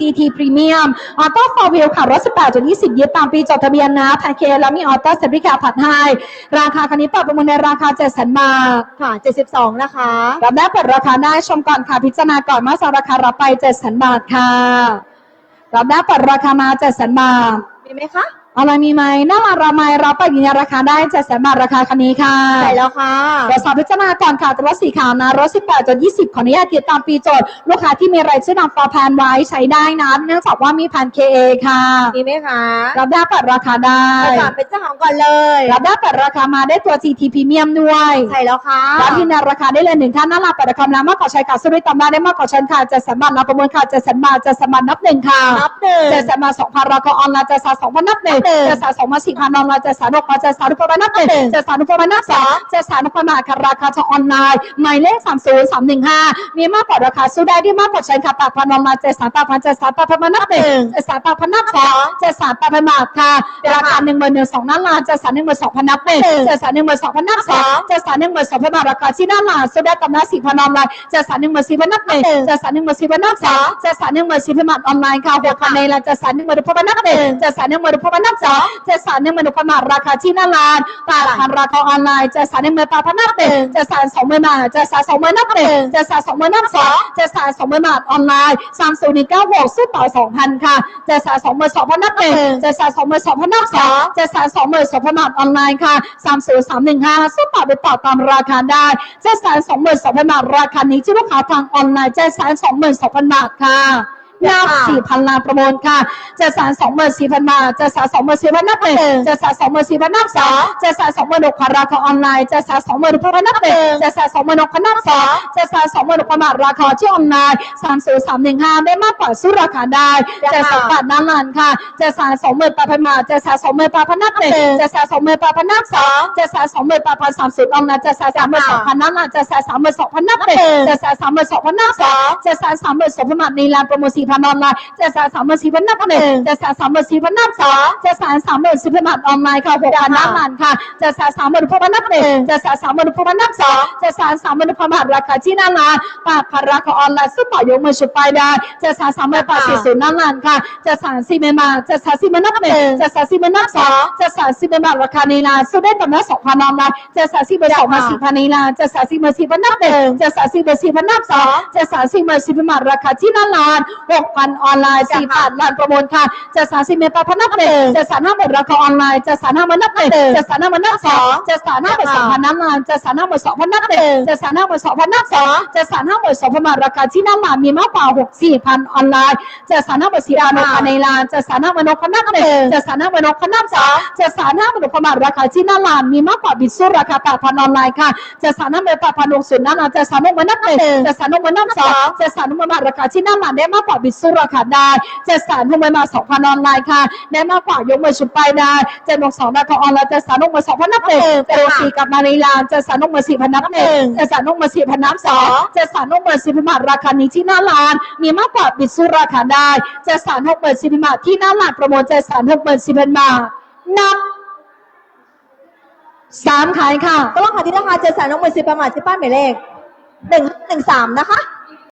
GT Premium ออโต้ฟอร์วิลค่ะ รถ 18.20 ยึดตามปีจดทะเบียนนะแทนเคแล้วมีออโต้เซฟตี้แคร์ผัดให้ราคาคันนี้เปิดประมูลในราคา7 0 0 0 0 บาทค่ะ 72 นะคะรับได้เปิดราคาได้ชมก่อนค่ะพิจารณาก่อนเมื่อสราคารับไป7 0 0 0 0 บาทค่ะรับได้เปิดราคามา 7 0 0 0 0บาทมีไหมคะ อะไรมีไหมหน้ามาเราไหมเราไปยืนยันราคาได้7 0 0 0 0บาทราคาคันนี้ค่ะใช่แล้วค่ะเดี๋ยวสอบพิจารณาก่อนค่ะแต่รถสีขาวนะรถ 18จน20 ขออนุญาตติดตามปีโจทย์ ลูกค้าที่มีรายชื่อนำฟอร์แพนไว้ใช้ได้นะเนื่องจากว่ามีแผ่น KA ค่ะมีไหมคะรับได้เปิดราคาได้ไปก่อนเป็นเจ้าของก่อนเลยรับได้เปิดราคามาได้ตัว GT Premium ด้วยใช่แล้วค่ะรับยืนยันราคาได้เลยหนึ่งท่านน่ารักเปิดราคาแล้วมากกว่าใช้ค่ะสุริตำได้ได้มากกว่าฉันค่ะจะสมบัติรับประเมินค่ะจะสมบัติจะสมบัตินับหนึ่งค่ะนับหนึ่งจะสมบัติสองพันราคาออนไลน์จะสาสองพันนับหนึ่งนับหนึ่งจะสาสองพันสี่พันออนไลน์จะสาหกพันจะสาหกพันนับหนึ่งนับหนึ่งจะสาหกพันนับสองจะสาหกพันบาทค่ะราคาจะออนไลน์หมายเลขสามศูนย์สามหนึ่งห้ามีมากกว่าราคาสู้ได้ที่มากกว่าใช้ค่ะแปดพันออนไลน์จะสามแปดพันจะสามแปดพันนับหนึ่งจะสามแปดพันนับสองจะสามแปดพันบาทค่ะราคาหนึ่งหมื่นหนึ่งสองนั่นลานจะสามหนึ่งหมื่นสองพันนับหนึ่งจะสามหนึ่งหมื่นสองพันนับสองจะสามหนึ่งหมื่นสองพันบาทราคาที่นั่นลานสู้ได้กับน้าสี่พันออนไลน์จะสามหนึ่งหมื่นสี่พันนับหนึ่งจะสามหนึ่งหมื่นสี่พันนับสองจะสามหนึ่งหมื่นสี่พันบาทออนไลน์ค่ะหกพันในละจะสามหนึ่งหมื่นหกพันนับหนึ่งจะสามหนึ่งหมื่นหกพันนับสองจะสามหนึ่งหมื่นหกพันาท ราคาที่นั่นลานแปดพันราคาออนไลน์จะสามหนึ่งหมื่นแปดพันนับหนึ่งจะสามสองหมื่นบาจะสามสองหมื่นนับหนึ่งจะสามสองหมื่นนับสองจะสามสองหมื่นบาออนไลน์สามศูนย์หนึ่งเก้าหกสู้ต่อสองพันค่ะจะสามสองหมื่นสองพนนับหนึ่งจะสามสองหมื่นสองพนนับสองจะสามสองหมื่นสองพันบาออนไลน์ค่ะสามศูนย์สามหนึ่งห้าสู้ต่อไปต่อตามราคาได้จะสามสองหมื่นสองพันบาราคานี้ที่ลูกค้าทางออนไลน์จะสามสองหมื่นสองพันบาค่ะ นับสี่พันลานประมูลค่ะจะสามสองหมื่นสี่พันบาทจะสามสองหมื่นสี่พันนับหนึ่งจะสามสองหมื่นสี่พันนับสองจะสามสองหมื่นหกพันราคาออนไลน์จะสามสองหมื่นหกพันนับหนึ่งจะสามสองหมื่นหกพันนับสองจะสามสองหมื่นหกพันบาทราคาที่ออนไลน์สามศูนย์สามหนึ่งห้าได้มากกว่าสู้ราคาได้จะสามบาทนั้นลานค่ะจะสามสองหมื่นแปดพันบาทจะสามสองหมื่นแปดพันนับหนึ่งจะสามสองหมื่นแปดพันนับสองจะสามสองหมื่นแปดพันสามสิบออนไลน์จะสามสามหมื่นสองพันนั้นลานจะสามสามหมื่นสองพันนับหนึ่งจะสามสามหมื่นสองพันนับสองจะสามสามหมื่นสองพันบาทในลานโปรโมชั่นสี่พันออนไลน์จะสามสามหมื่นสี่พันนับหนึ่งจะสามสามหมื่นสี่พันนับสองจะสามสามหมื่นสี่พันบาทออนไลน์ค่ะหกพันนับลานค่ะจะสามสามหมื่นหกพันนับหนึ่งจะสามสามหมื่นหกพันนับสองจะสามสามหมื่นหกพันบาทราคาที่หน้าร้านปากพันราคาออนไลน์ซึ่งต่อยกมือชุดไปได้จะสามสามหมื่นแปดสี่ศูนย์หน้าร้านค่ะจะสามสี่หมื่นบาทจะสามสี่หมื่นนับหนึ่งจะสามสี่หมื่นนับสองจะสามสี่หมื่นบาทราคาในร้านสู้ได้ตำแหน่งสองพันออนไลน์จะสามสี่หมื่นสองพันสี่พันในร้านจะสามสี่หมื่นสี่พันนับหนึ่งจะสามสี่หมื่นสี่พันนับสองจะสามสี่หมื่นสี่พันบาทราคาที่หน้าร้านหกพันออนไลน์สี่พันร้านประมูลค่ะจะสามสี่หมื่นแปดพันนับหนึ่งจะสามห้าหมื่นราคาออนไลน์จะสามห้าหมื่นนับหนึ่งจะสามห้าหมื่นนับสองจะสามห้าหมื่นสองพันนับร้านจะสามห้าหมื่นสองพันนับหนึ่งจะสามห้าหมื่นสองพันนับสองจะสามห้าหมื่นสองพันบาทราคาที่หน้าร้านมีมากกว่าหกสี่พันออนไลน์จะสามห้าหมื่นสี่พันราคาในร้านจะสามห้าหมื่นหกพันนับหนึ่งจะสามห้าหมื่นหกพันนับสองจะสามห้าหมื่นหกพันบาทราคาที่หน้าร้านมีมากกว่าบิดสู้ราคาแปดพันออนไลน์ค่ะจะสามห้าหมื่นแปดพันหกสิบหน้าร้านจะสามหกหมื่นนับหนึ่งจะสามหกหมื่นนับสองจะสามหกหมื่นบาทราคาที่หน้าร้านได้มากกว่าบิดสู้ราคาได้จะสามหกหมื่นบาทสองพันออนไลน์ค่ะได้มากกว่ายกมือชุดไปได้จะบวกสองราคาออนไลน์จะสามหกหมื่นสองพันนับหนึ่งจะบวกสี่กับมาในร้านจะสามหกหมื่นสี่พันนับหนึ่งจะสามหกหมื่นสี่พันนับสองจะสามหกหมื่นสี่พันบาทราคานี้ที่หน้าร้าน มีมากกว่าบิดสู้ราคาได้จะสามหกหมื่นสี่พันบาทที่หน้าร้านโปรโมทจะสามหกหมื่นสี่พันบาทนับสามขายค่ะก็ลองหาที่ราคาเจ็ดแสนน้องหมื่นสิบประมาทที่ป้ายหมายเลขหนึ่งหนึ่งสามนะคะ